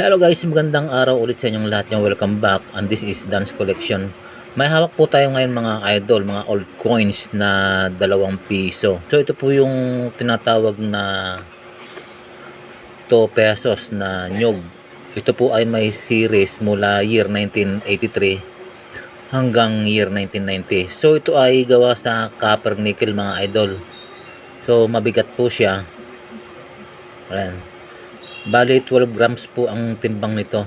Hello guys, magandang araw ulit sa inyong lahat welcome back and this is Dance Collection. May hawak po tayo ngayon mga idol, mga old coins na dalawang piso. So ito po yung tinatawag na 2 pesos na nyog. Ito po ay may series mula year 1983 hanggang year 1990. So ito ay gawa sa copper nickel mga idol. So mabigat po siya. Ayan. Bali 12 grams po ang timbang nito.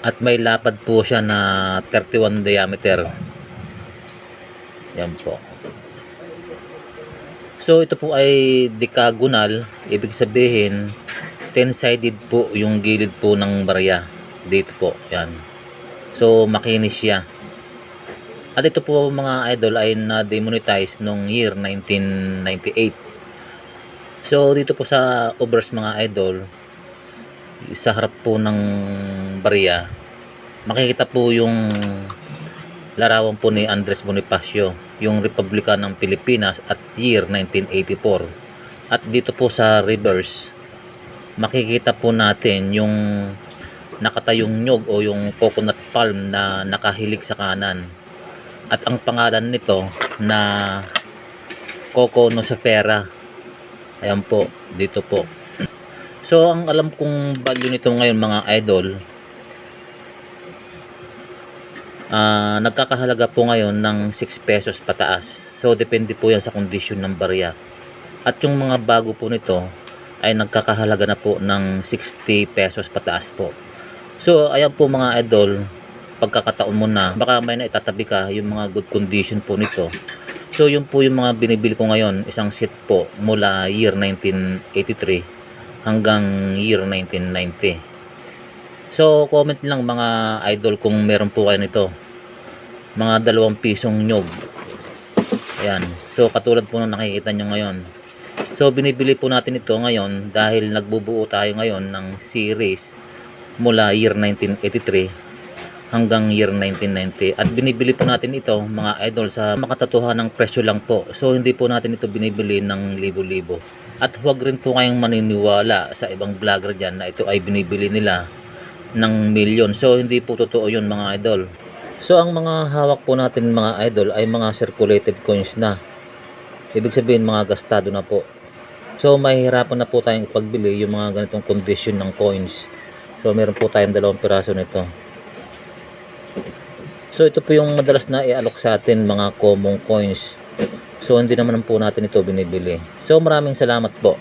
At may lapad po siya na 31 diameter. Yan po. So ito po ay decagonal, ibig sabihin 10-sided po yung gilid po ng barya. Dito po, yan. So makinis siya. At ito po mga idol ay na-demonetize noong year 1998. So dito po sa overs mga idol, sa harap po ng barya, makikita po yung larawan po ni Andres Bonifacio, yung Republika ng Pilipinas at year 1984. At dito po sa reverse, makikita po natin yung nakatayong nyog o yung coconut palm na nakahilig sa kanan. At ang pangalan nito na Coco Nocifera. Ayan po, dito po. So, ang alam kong value nito ngayon mga idol, ah nagkakahalaga po ngayon ng 6 pesos pataas. So, depende po yan sa kondisyon ng barya. At yung mga bago po nito ay nagkakahalaga na po ng 60 pesos pataas po. So, ayan po mga idol, pagkakataon mo na, baka may naitatabi ka yung mga good condition po nito. So, yun po yung mga binibili ko ngayon, isang set po mula year 1983 hanggang year 1990. So, comment lang mga idol kung meron po kayo nito. Mga dalawang pisong nyog. Ayan. So, katulad po ng nakikita nyo ngayon. So, binibili po natin ito ngayon dahil nagbubuo tayo ngayon ng series mula year 1983 hanggang year 1990 at binibili po natin ito mga idol sa makatatuhan ng presyo lang po. So hindi po natin ito binibili ng libo-libo. At huwag rin po kayong maniniwala sa ibang vlogger dyan na ito ay binibili nila ng milyon so hindi po totoo yun mga idol. So ang mga hawak po natin mga idol ay mga circulated coins na. Ibig sabihin mga gastado na po. So mahihirapan na po tayong ipagbili yung mga ganitong condition ng coins. So meron po tayong dalawang piraso nito So ito po yung madalas na ialok sa atin mga common coins. So hindi naman po natin ito binibili. So maraming salamat po.